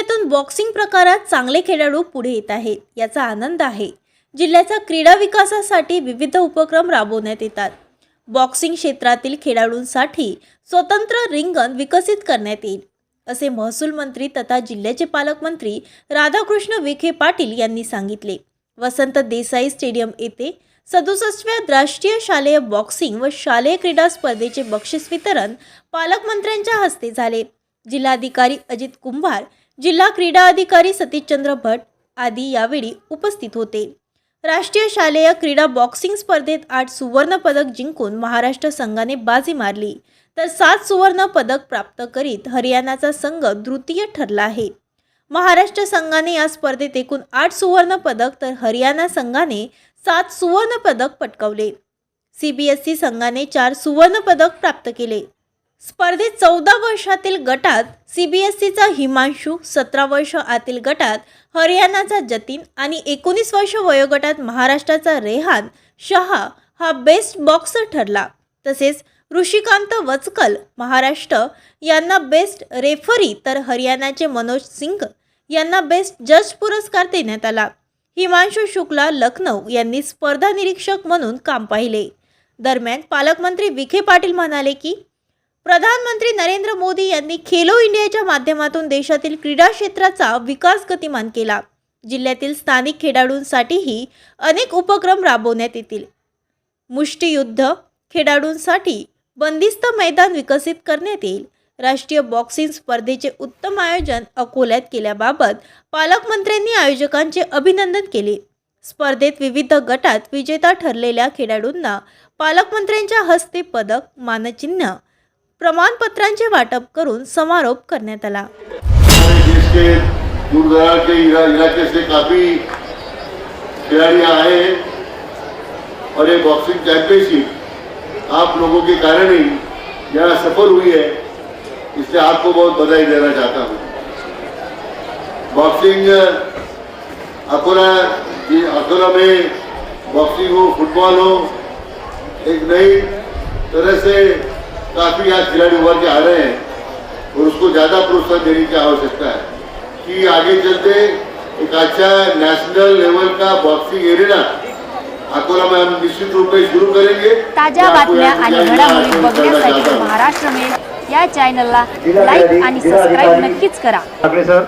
जिल्ह्यातून बॉक्सिंग प्रकारात चांगले खेळाडू पुढे येत आहेत याचा आनंद आहे. जिल्ह्याचा क्रीडा विकासासाठी विविध उपक्रम राबवण्यात येतात. बॉक्सिंग क्षेत्रातील खेळाडूंसाठी स्वतंत्र रिंगण विकसित करण्यात येईल असे महसूल मंत्री तथा जिल्ह्याचे पालकमंत्री राधाकृष्ण विखे पाटील यांनी सांगितले. वसंत देसाई स्टेडियम येथे सदुसष्टव्या राष्ट्रीय शालेय बॉक्सिंग व शालेय क्रीडा स्पर्धेचे बक्षीस वितरण पालकमंत्र्यांच्या हस्ते झाले. जिल्हाधिकारी अजित कुंभार जिल्हा क्रीडा अधिकारी सतीशचंद्र भट आदी यावेळी उपस्थित होते. राष्ट्रीय शालेय क्रीडा बॉक्सिंग स्पर्धेत आठ सुवर्णपदक जिंकून महाराष्ट्र संघाने बाजी मारली. तर सात सुवर्ण पदक प्राप्त करीत हरियाणाचा संघ तृतीय ठरला आहे. महाराष्ट्र संघाने या स्पर्धेत एकूण आठ सुवर्ण पदक तर हरियाणा संघाने सात सुवर्ण पदक पटकावले. सीबीएसई संघाने चार सुवर्ण पदक प्राप्त केले. स्पर्धेत चौदा वर्षातील गटात सीबीएसईचा हिमांशू सतरा वर्ष आतील गटात हरियाणाचा जतीन आणि एकोणीस वर्ष वयोगटात महाराष्ट्राचा रेहान शहा हा बेस्ट बॉक्सर ठरला. तसेच ऋषिकांत वचकल महाराष्ट्र यांना बेस्ट रेफरी तर हरियाणाचे मनोज सिंग यांना बेस्ट जज पुरस्कार देण्यात आला. हिमांशू शुक्ला लखनौ यांनी स्पर्धा निरीक्षक म्हणून काम पाहिले. दरम्यान पालकमंत्री विखे पाटील म्हणाले की प्रधानमंत्री नरेंद्र मोदी यांनी खेलो इंडियाच्या माध्यमातून देशातील क्रीडा क्षेत्राचा विकास गतिमान केला. जिल्ह्यातील स्थानिक खेळाडूंसाठीही अनेक उपक्रम राबवण्यात येतील. मुष्टियुद्ध खेळाडूंसाठी बंदिस्त मैदान विकसित करण्यात येईल. राष्ट्रीय बॉक्सिंग स्पर्धेचे उत्तम आयोजन अकोल्यात केल्याबाबत पालकमंत्र्यांनी आयोजकांचे अभिनंदन केले. स्पर्धेत विविध गटात विजेता ठरलेल्या खेळाडूंना पालकमंत्र्यांच्या हस्ते पदक मानचिन्ह प्रमाणपत्रांचे वाटप करून समारोप करण्यात आला. के से काफी खिलाड़ी आए और ये बॉक्सिंग चैंपियनशिप आप लोगों के कारण ही यहाँ सफल हुई है। इसलिए आपको बहुत बधाई देना चाहता हूँ। बॉक्सिंग अकोला अकोला में बॉक्सिंग हो फुटबॉल हो एक नई तरह से काफी आज खिलाड़ी उभर के आ रहे हैं और उसको ज़्यादा प्रोत्साहन देने की आवश्यकता है कि आगे चलते एक अच्छा नेशनल लेवल का बॉक्सिंग एरिना अकोला में हम निश्चित रूप में शुरू करेंगे ताज्या मैं आपको बातम्या आणि घडामोडी बघण्यासाठी। महाराष्ट्र मेल या चॅनलला लाईक आणि सबस्क्राईब नक्कीच करा ठाकरे सर